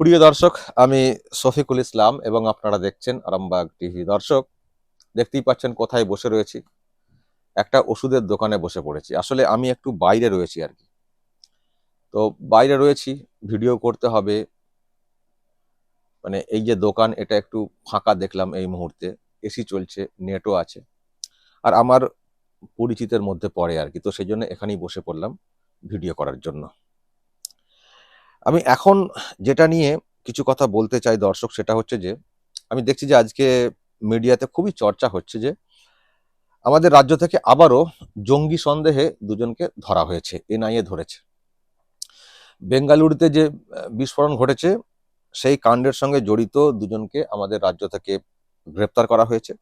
প্রিয় দর্শক, আমি শফিকুল ইসলাম এবং আপনারা দেখছেন আরামবাগ টিভি। দর্শক, দেখতেই পাচ্ছেন কোথায় বসে রয়েছি। একটা ওষুধের দোকানে বসে পড়েছি। আসলে আমি একটু বাইরে রয়েছি আর কি। তো বাইরে রয়েছি, ভিডিও করতে হবে। মানে এই যে দোকান, এটা একটু ফাঁকা দেখলাম এই মুহূর্তে। এসি চলছে, নেটও আছে। আর আমার পরিচিতের মধ্যে পড়ে আর কি। তো সেই জন্য এখানেই বসে পড়লাম ভিডিও করার জন্য। আমি এখন যেটা নিয়ে কিছু কথা বলতে চাই দর্শক, সেটা হচ্ছে যে, আমি দেখছি যে আজকে মিডিয়াতে খুবই চর্চা হচ্ছে যে, আমাদের রাজ্য থেকে আবারও জঙ্গি সন্দেহে দুজনকে ধরা হয়েছে, এনআইএ ধরেছে। বেঙ্গালুরুতে যে বিস্ফোরণ ঘটেছে, সেই কাণ্ডের সঙ্গে জড়িত দুজনকে আমাদের রাজ্য থেকে গ্রেপ্তার করা হয়েছে।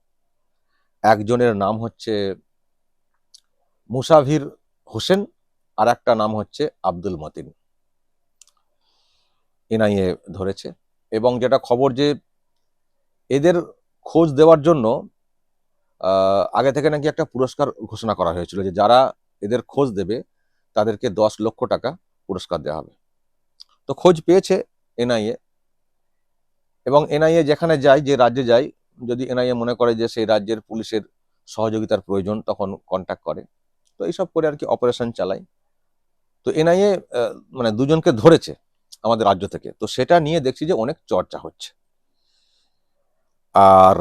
একজনের নাম হচ্ছে মুসাভির হোসেন আর একটা নাম হচ্ছে আব্দুল মতিন। এনআইএ ধরেছে এবং যেটা খবর যে এদের খোঁজ দেওয়ার জন্য আগে থেকে নাকি একটা পুরস্কার ঘোষণা করা হয়েছিল যে যারা এদের খোঁজ দেবে, তাদেরকে দশ লক্ষ টাকা পুরস্কার দেওয়া হবে। তো খোঁজ পেয়েছে এনআইএ এবং এনআইএ যেখানে যায়, যে রাজ্যে যায়, যদি এনআইএ মনে করে যে সেই রাজ্যের পুলিশের সহযোগিতার প্রয়োজন, তখন কন্ট্যাক্ট করে। তো এইসব করে আর কি অপারেশন চালায়। তো এনআইএ মানে দুজনকে ধরেছে। আমাদের রাজ্য থেকে। তো সেটা নিয়ে দেখছি যে অনেক চর্চা হচ্ছে। আর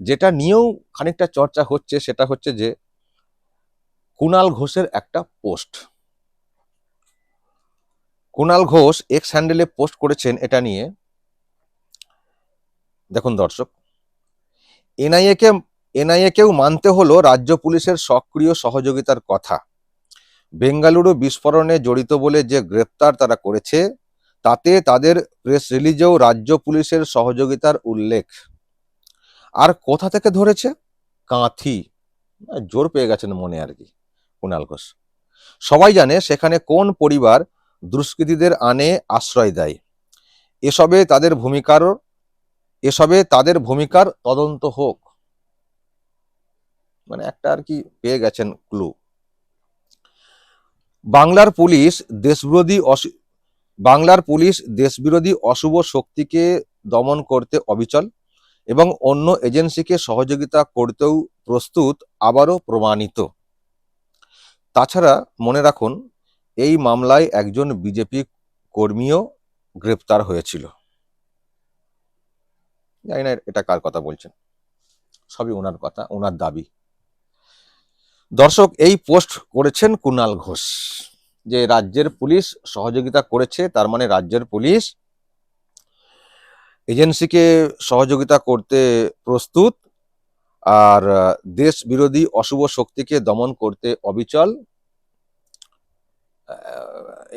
যেটা নিয়েও খানিকটা চর্চা হচ্ছে সেটা হচ্ছে যে কুনাল ঘোষের একটা পোস্ট। কুনাল ঘোষ এক্স হ্যান্ডেলে পোস্ট করেছেন এটা নিয়ে। দেখুন দর্শক, এনআইএ কে, এনআইএ কেও মানতে হলো রাজ্য পুলিশের সক্রিয় সহযোগিতার কথা। বেঙ্গালুরু বিস্ফোরণে জড়িত বলে যে গ্রেপ্তার তারা করেছে তাতে তাদের প্রেস রিলিজেও রাজ্য পুলিশের সহযোগিতার উল্লেখ। আর কোথা থেকে ধরেছে? কাঁথি। জোর পেয়ে গেছেন মনে আর কি কুণাল ঘোষ। সবাই জানে সেখানে কোন পরিবার দুষ্কৃতীদের আনে আশ্রয় দেয়। এসবে তাদের ভূমিকার, এসবে তাদের ভূমিকার তদন্ত হোক। মানে একটা আর কি পেয়ে গেছেন ক্লু। বাংলার পুলিশ দেশবিরোধী বাংলার পুলিশ দেশবিরোধী অশুভ শক্তিকে দমন করতে অবিচল এবং অন্য এজেন্সিকে সহযোগিতা করতেও প্রস্তুত আবারও প্রমাণিত। তাছাড়া মনে রাখুন, এই মামলায় একজন বিজেপি কর্মীও গ্রেপ্তার হয়েছিল। জানি না এটা কার কথা বলছেন। সবই ওনার কথা, ওনার দাবি। দর্শক, এই পোস্ট করেছেন কুনাল ঘোষ। যে রাজ্যের পুলিশ সহযোগিতা করেছে, তার মানে রাজ্যের পুলিশ এজেন্সিকে সহযোগিতা করতে প্রস্তুত আর দেশ বিরোধী অশুভ শক্তিকে দমন করতে অবিচল।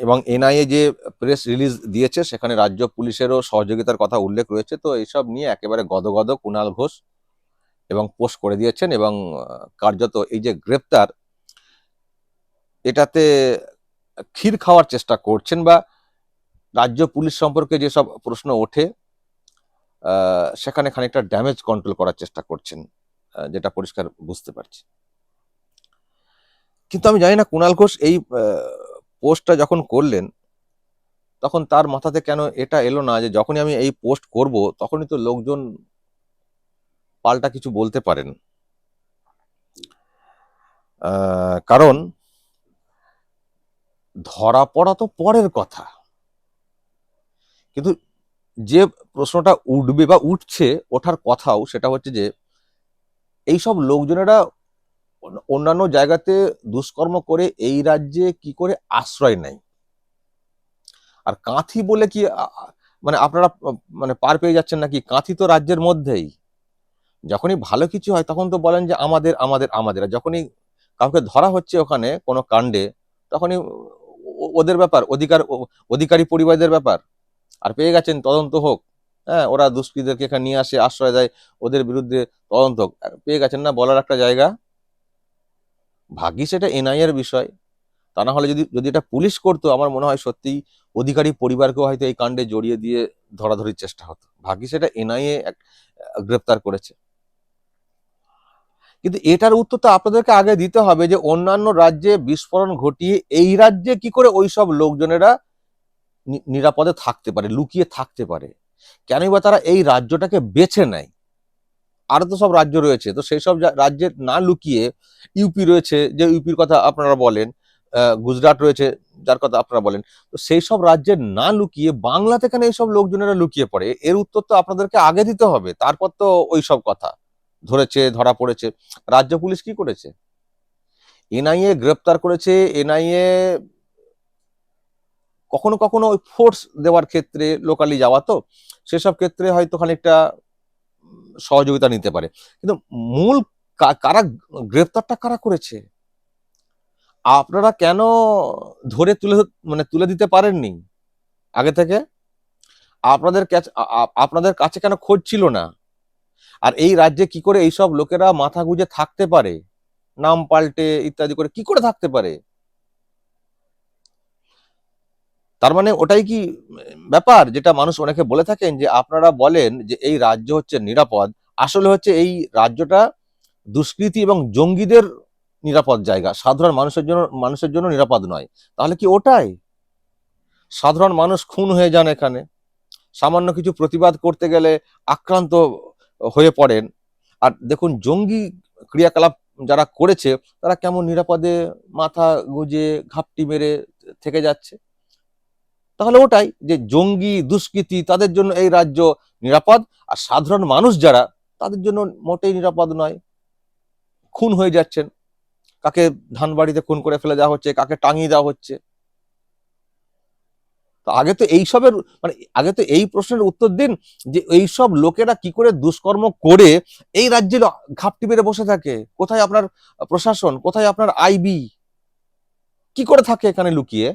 এবং এনআইএ যে প্রেস রিলিজ দিয়েছে, সেখানে রাজ্য পুলিশেরও সহযোগিতার কথা উল্লেখ রয়েছে। তো এইসব নিয়ে একেবারে গদগদ কুণাল ঘোষ এবং পোস্ট করে দিয়েছেন এবং কার্যত এই যে গ্রেপ্তার, এটাতে ক্ষীর খাওয়ার চেষ্টা করছেন বা রাজ্য পুলিশ সম্পর্কে যেসব প্রশ্ন ওঠে সেখানে খানিকটা ড্যামেজ কন্ট্রোল করার চেষ্টা করছেন যেটা পরিষ্কার বুঝতে পারছি। কিন্তু আমি জানি না, কুণাল ঘোষ এই পোস্টটা যখন করলেন, তখন তার মাথাতে কেন এটা এলো না যে যখনই আমি এই পোস্ট করব, তখনই তো লোকজন পাল্টা কিছু বলতে পারেন। কারণ ধরা পড়া তো পরের কথা। কিন্তু যে প্রশ্নটা উঠবে বা উঠছে, ওঠার কথাও সেটা হচ্ছে যে, এইসব লোকজনেরা অন্যান্য জায়গাতে দুষ্কর্ম করে এই রাজ্যে কি করে আশ্রয় নেয়? আর কাঁথি বলে কি মানে আপনারা মানে পার পেয়ে যাচ্ছেন নাকি? কাঁথি তো রাজ্যের মধ্যেই। যখনই ভালো কিছু হয়, তখন তো বলেন যে আমাদের আমাদের আমাদের। যখনই কাউকে ধরা হচ্ছে ওখানে কোনো কাণ্ডে, তখনই ওদের ব্যাপার, অধিকার অধিকারী পরিবারদের ব্যাপার। আর পেয়ে গেছেন, তদন্ত হোক। হ্যাঁ ওরা দুষ্কৃতীদেরকে এখানে নিয়ে আসে, আশ্রয় দেয়, ওদের বিরুদ্ধে তদন্ত হোক। পেয়ে গেছেন না, বলার একটা জায়গা? ভাগ্যিস এটা এনআই এর বিষয়। তা না হলে যদি যদি এটা পুলিশ করতো, আমার মনে হয় সত্যি অধিকারী পরিবারকেও হয়তো এই কাণ্ডে জড়িয়ে দিয়ে ধরাধরির চেষ্টা হতো। ভাগ্যিস এটা এনআইএ গ্রেপ্তার করেছে। কিন্তু এটার উত্তর তো আপনাদেরকে আগে দিতে হবে যে অন্যান্য রাজ্যে বিস্ফোরণ ঘটিয়ে এই রাজ্যে কি করে ওইসব লোকজনেরা নি- নিরাপদে থাকতে পারে, লুকিয়ে থাকতে পারে? কেনই বা তারা এই রাজ্যটাকে বেছে নেয়? আরও তো সব রাজ্য রয়েছে, তো সেই সব যা- রাজ্যের না লুকিয়ে ইউপি রয়েছে, যে ইউপির কথা আপনারা বলেন গুজরাট রয়েছে, যার কথা আপনারা বলেন, তো সেই সব রাজ্যের না লুকিয়ে বাংলাতে কেন এইসব লোকজনেরা লুকিয়ে পড়ে? এর উত্তর তো আপনাদেরকে আগে দিতে হবে, তারপর তো ওই সব কথা। ধরেছে, ধরা পড়েছে। রাজ্য পুলিশ কি করেছে? এনআইএ গ্রেপ্তার করেছে, এনআইএ কখনো কখনো ওই ফোর্স দেওয়ার ক্ষেত্রে লোকালি যাওয়া তো, সেসব ক্ষেত্রে হয়তো খানিকটা সহযোগিতা নিতে পারে। কিন্তু মূল কারা গ্রেপ্তারটা কারা করেছে? আপনারা কেন ধরে তুলে মানে তুলে দিতে পারেননি আগে থেকে? আপনাদের আপনাদের কাছে কেন খোঁজ ছিল না? আর এই রাজ্যে কি করে এইসব লোকেরা মাথা গুঁজে থাকতে পারে? নাম পাল্টে ইত্যাদি করে কি করে থাকতে পারে? তার মানে ওটাই কি ব্যাপার যেটা মানুষ অনেকে বলে থাকেন যে আপনারা বলেন যে এই রাজ্য হচ্ছে নিরাপদ। আসলে হচ্ছে এই রাজ্যটা দুষ্কৃতী এবং জঙ্গিদের নিরাপদ জায়গা। সাধারণ মানুষের জন্য মানুষের জন্য নিরাপদ নয়। তাহলে কি ওটাই? সাধারণ মানুষ খুন হয়ে যান এখানে। সামান্য কিছু প্রতিবাদ করতে গেলে আক্রান্ত হয়ে পড়েন। আর দেখুন, জঙ্গি ক্রিয়াকলাপ যারা করেছে, তারা কেমন নিরাপদে মাথা গুজে ঘাপটি মেরে থেকে যাচ্ছে? তাহলে ওটাই যে জঙ্গি দুষ্কৃতী, তাদের জন্য এই রাজ্য নিরাপদ। আর সাধারণ মানুষ যারা, তাদের জন্য মোটেই নিরাপদ নয়। খুন হয়ে যাচ্ছেন। কাকে ধানবাড়িতে খুন করে ফেলে দেওয়া হচ্ছে, কাকে টাঙিয়ে দেওয়া হচ্ছে? তো আগে তো এইসবের মানে আগে তো এই প্রশ্নের উত্তর দিন যে এইসব লোকেরা কি করে দুষ্কর্ম করে এই রাজ্যে ঘাপটি মেরে বসে থাকে। কোথায় আপনার প্রশাসন, কোথায় আপনার আইবি? কি করে থাকে এখানে লুকিয়ে?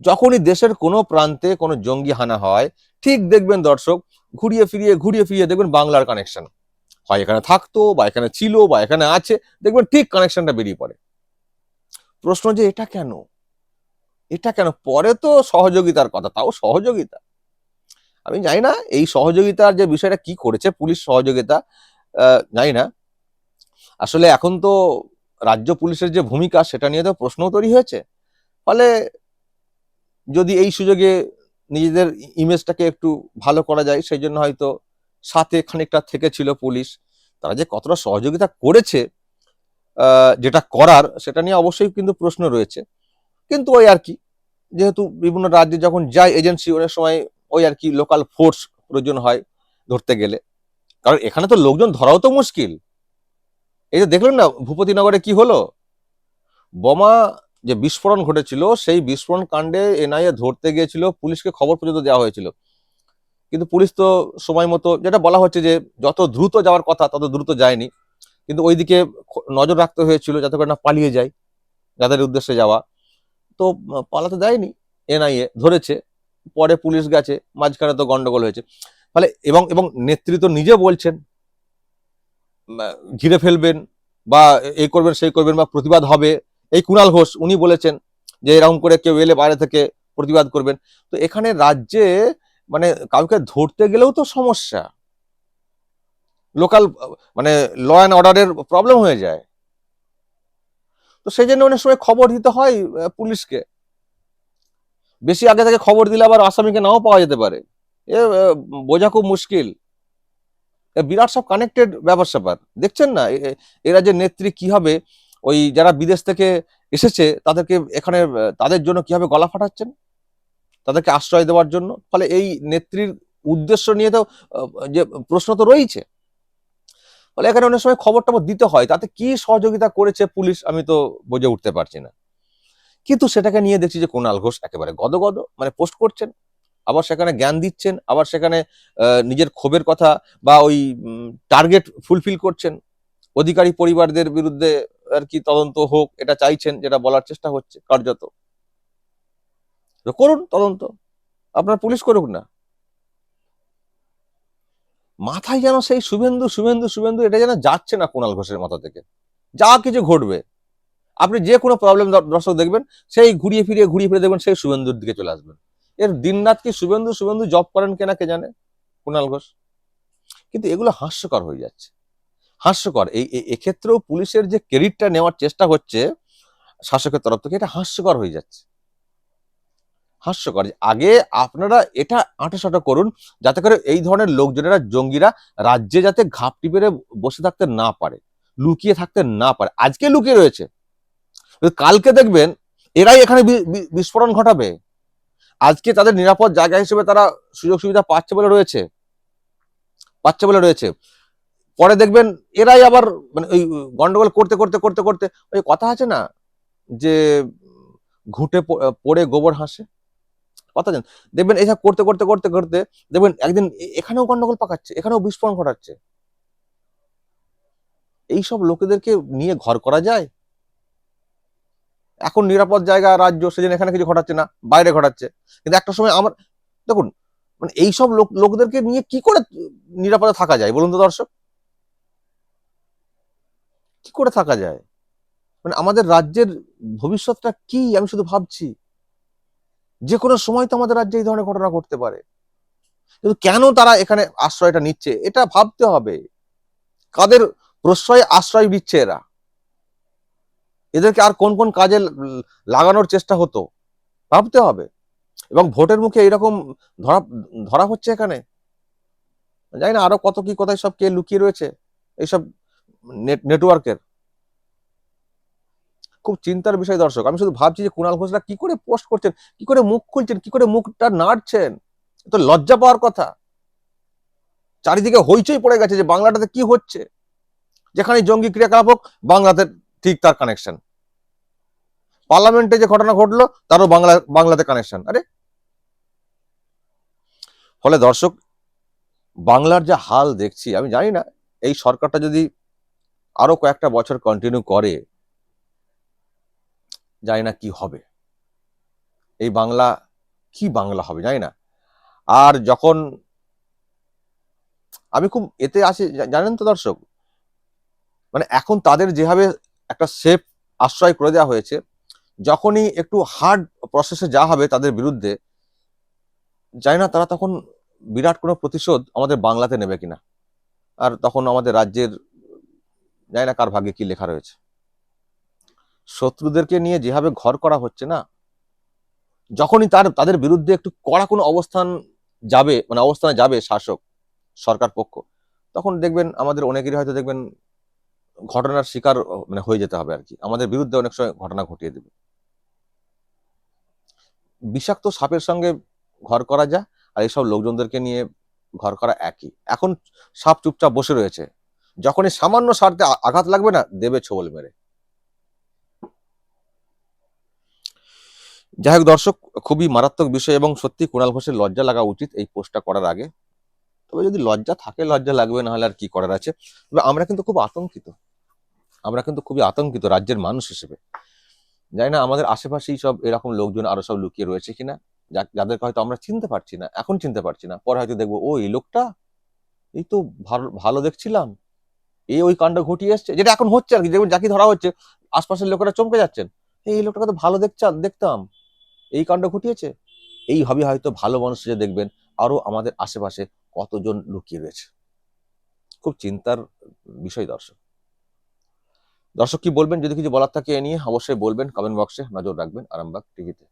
যখনই দেশের কোনো প্রান্তে কোনো জঙ্গি হানা হয়, ঠিক দেখবেন দর্শক, ঘুরিয়ে ফিরিয়ে ঘুরিয়ে ফিরিয়ে দেখবেন বাংলার কানেকশন হয় এখানে থাকতো, বা এখানে ছিল, বা এখানে আছে, দেখবেন ঠিক কানেকশনটা বেরিয়ে পড়ে। প্রশ্ন যে এটা কেন? এটা কেন? পরে তো সহযোগিতার কথা, তাও সহযোগিতা। আমি জানি না, এই সহযোগিতার যে বিষয়টা কি করেছে, পুলিশ সহযোগিতা জানি না। আসলে এখন তো রাজ্য পুলিশের যে ভূমিকা, সেটা নিয়ে তো প্রশ্ন তৈরি হয়েছে। ফলে যদি এই সুযোগে নিজেদের ইমেজটাকে একটু ভালো করা যায়, সেই জন্য হয়তো সাথে খানিকটা থেকে ছিল পুলিশ। তারা যে কতটা সহযোগিতা করেছে যেটা করার, সেটা নিয়ে অবশ্যই কিন্তু প্রশ্ন রয়েছে। কিন্তু ওই আর কি, যেহেতু বিভিন্ন রাজ্যে যখন যায় এজেন্সি অনেক সময় ওই আর কি লোকাল ফোর্স প্রয়োজন হয় ধরতে গেলে। কারণ এখানে তো লোকজন ধরাও তো মুশকিল। এই যে দেখলেন না ভূপতিনগরে কি হলো? বোমা যে বিস্ফোরণ ঘটেছিল, সেই বিস্ফোরণ কাণ্ডে এনআইএ ধরতে গিয়েছিল, পুলিশকে খবর পর্যন্ত দেওয়া হয়েছিল। কিন্তু পুলিশ তো সময় মতো, যেটা বলা হচ্ছে যে যত দ্রুত যাওয়ার কথা, তত দ্রুত যায়নি। কিন্তু ওইদিকে নজর রাখতে হয়েছিল যাতে করে না পালিয়ে যায়, যাদের উদ্দেশ্যে যাওয়া। তো পালাতে দেয়নি, এনআইএ ধরেছে, পরে পুলিশ গেছে, মাঝখানে তো গন্ডগোল হয়েছে। ফলে এবং এবং নেতৃত্ব নিজে বলছেন ঘিরে ফেলবেন বা এই করবেন, সেই করবেন বা প্রতিবাদ হবে। এই কুণাল ঘোষ, উনি বলেছেন যে এরকম করে কেউ এলে বাইরে থেকে প্রতিবাদ করবেন। তো এখানে রাজ্যে মানে কাউকে ধরতে গেলেও তো সমস্যা। লোকাল মানে ল অ্যান্ড অর্ডারের প্রবলেম হয়ে যায়। তো সেই জন্য অনেক সময় খবর দিতে হয় পুলিশকে। বেশি আগে থেকে খবর দিলে আবার আসামিকে নাও পাওয়া যেতে পারে। এ বোঝা খুব মুশকিল। বিরাট সব কানেক্টেড ব্যাপার স্যাপার। দেখছেন না? এরা যে নেত্রী কি হবে, ওই যারা বিদেশ থেকে এসেছে, তাদেরকে এখানে তাদের জন্য কীভাবে গলা ফাটাচ্ছেন? তাদেরকে আশ্রয় দেওয়ার জন্য? ফলে এই নেত্রীর উদ্দেশ্য নিয়ে তো যে প্রশ্ন তো রয়েছে ফলে এখানে অনেক সময় খবর টবর দিতে হয়, তাতে কি সহযোগিতা করেছে পুলিশ আমি তো বুঝে উঠতে পারছি না। কিন্তু সেটাকে নিয়ে দেখছি যে কোনাল ঘোষ একেবারে গদগদ মানে পোস্ট করছেন, আবার সেখানে জ্ঞান দিচ্ছেন, আবার সেখানে নিজের ক্ষোভের কথা বা ওই টার্গেট ফুলফিল করছেন। অধিকারী পরিবারদের বিরুদ্ধে আর কি তদন্ত হোক, এটা চাইছেন, যেটা বলার চেষ্টা হচ্ছে কার্যত। করুন তদন্ত। আপনার পুলিশ করুক না। মাথায় যেন সেই শুভেন্দু শুভেন্দু শুভেন্দু এটা যেন যাচ্ছে না কুণাল ঘোষের মাথা থেকে। যা কিছু ঘটবে। আপনি যে কোনো প্রবলেম দর্শক দেখবেন, সেই ঘুরিয়ে ফিরিয়ে, ঘুরিয়ে ফিরে দেখবেন সেই শুভেন্দুর দিকে চলে আসবেন। এর দিন রাত কি শুভেন্দু শুভেন্দু জব করেন কেনা কে জানে? কুণাল ঘোষ। কিন্তু এগুলো হাস্যকর হয়ে যাচ্ছে। হাস্যকর। এই এক্ষেত্রেও পুলিশের যে ক্রেডিটটা নেওয়ার চেষ্টা হচ্ছে শাসকের তরফ থেকে, এটা হাস্যকর হয়ে যাচ্ছে। হাস্যকর। আগে আপনারা এটা আঁটাসাটা করুন, যাতে করে এই ধরনের লোকজনেরা, জঙ্গিরা রাজ্যে যাতে ঘাপটি পেরে বসে থাকতে না পারে, লুকিয়ে থাকতে না পারে। আজকে লুকিয়ে রয়েছে। কালকে দেখবেন, এরাই এখানে বিস্ফোরণ ঘটাবে। আজকে তাদের নিরাপদ জায়গা হিসেবে তারা সুযোগ সুবিধা পাচ্ছে বলে রয়েছে। পাচ্ছে বলে রয়েছে। পরে দেখবেন, এরাই আবার মানে ওই গন্ডগোল করতে করতে করতে করতে, ওই কথা আছে না, যে ঘুটে পড়ে গোবর হাসে? কথা জান দেখবেন এসব করতে করতে করতে করতে দেখবেন একদিন এখানেও গন্ডগোল পাকাচ্ছে, এখানেও বিস্ফোরণ ঘটাচ্ছে। এইসব লোকেদেরকে নিয়ে ঘর করা যায়? এখন নিরাপদ জায়গা, রাজ্য, সেজন্য এখানে কিছু ঘটাচ্ছে না, বাইরে ঘটাচ্ছে। কিন্তু একটা সময় আমার, দেখুন মানে এইসব লোক, লোকদেরকে নিয়ে কি করে নিরাপদে থাকা যায় বলুন তো দর্শক? কি করে থাকা যায়? মানে আমাদের রাজ্যের ভবিষ্যৎটা কি আমি শুধু ভাবছি। যে কোনো সময় তো আমাদের রাজ্যে এই ধরনের ঘটনা ঘটতে পারে। কিন্তু কেন তারা এখানে আশ্রয়টা নিচ্ছে? এটা ভাবতে হবে। কাদের প্রশ্রয় আশ্রয় দিচ্ছে এরা? এদেরকে আর কোন কোন কাজে লাগানোর চেষ্টা হতো? ভাবতে হবে। এবং ভোটের মুখে এরকম ধরা ধরা হচ্ছে এখানে? জানি না আরও কত কি কোথায় সব কে লুকিয়ে রয়েছে। এইসব নেটওয়ার্কের। খুব চিন্তার বিষয়, দর্শক। আমি শুধু ভাবছি যে কুণাল ঘোষরা কি করে পোস্ট করছেন, কি করে মুখ খুলছেন, কি করে মুখটা নাড়ছেন? তো লজ্জা পাওয়ার কথা। চারিদিকে হইচই পড়ে গেছে যে বাংলাটাতে কি হচ্ছে। যেখানে জঙ্গি ক্রিয়াকলাপ হোক, বাংলাতে ঠিক তার কানেকশন পার্লামেন্টে যে ঘটনা ঘটলো, তারও বাংলা, বাংলাতে কানেকশন আরে! ফলে দর্শক, বাংলার যে হাল দেখছি, আমি জানি না, এই সরকারটা যদি আরও কয়েকটা বছর কন্টিনিউ করে জানি না কি হবে। এই বাংলা, কি বাংলা হবে জানি না। আর যখন, আমি খুব এতে আছি জানেন তো দর্শক? মানে এখন তাদের যেভাবে একটা সেফ আশ্রয় করে দেওয়া হয়েছে, যখনই একটু হার্ড প্রসেসে যা হবে তাদের বিরুদ্ধে, জানি না তারা তখন বিরাট কোনো প্রতিশোধ আমাদের বাংলাতে নেবে কিনা। আর তখন আমাদের রাজ্যের, জানি না কার ভাগ্যে কি লেখা রয়েছে। শত্রুদেরকে নিয়ে যেভাবে ঘর করা হচ্ছে না, যখনই তার, তাদের বিরুদ্ধে একটু কড়া কোনো অবস্থান যাবে মানে অবস্থানে যাবে শাসক, সরকার পক্ষ, তখন দেখবেন আমাদের অনেকেরই হয়তো দেখবেন ঘটনার শিকার মানে হয়ে যেতে হবে আর কি। আমাদের বিরুদ্ধে অনেক সময় ঘটনা ঘটিয়ে দেবে। বিষাক্ত সাপের সঙ্গে ঘর করা যা, আর এইসব লোকজনদেরকে নিয়ে ঘর করা একই। এখন সাপ চুপচাপ বসে রয়েছে। যখনই সামান্য স্বার্থে আঘাত লাগবে না, দেবে ছোবল মেরে। যাই হোক দর্শক খুবই মারাত্মক বিষয় এবং সত্যি কুণাল ঘোষের লজ্জা লাগা উচিত এই পোস্টটা করার আগে। তবে যদি লজ্জা থাকে লজ্জা লাগবে না হলে আর কি করার আছে? তবে আমরা কিন্তু খুব আতঙ্কিত। আমরা কিন্তু খুবই আতঙ্কিত রাজ্যের মানুষ হিসেবে। জানি না আমাদের আশেপাশেই সব এরকম লোকজন আরও সব লুকিয়ে রয়েছে কিনা। যাদেরকে হয়তো আমরা চিনতে পারছি না এখন চিনতে পারছি না। পরে হয়তো দেখব ও এই লোকটা? এই তো ভালো দেখছিলাম। এই ওই কাণ্ড ঘটিয়ে এসছে। যেটা এখন হচ্ছে আর কি যেমন যাকে ধরা হচ্ছে আশপাশের লোকেরা চমকে যাচ্ছেন। "এই, এই লোকটাকে তো ভালো দেখছা দেখতাম। এই কাণ্ড ঘটিয়েছে? এইভাবে হয়তো ভালো মানুষ যে দেখবেন আরও আমাদের আশেপাশে কতজন লুকিয়ে রয়েছে। খুব চিন্তার বিষয় দর্শক। দর্শক কি বলবেন? যদি কিছু বলার থাকে এ নিয়ে অবশ্যই বলবেন কমেন্ট বক্সে নজর রাখবেন আরামবাগ টিভিতে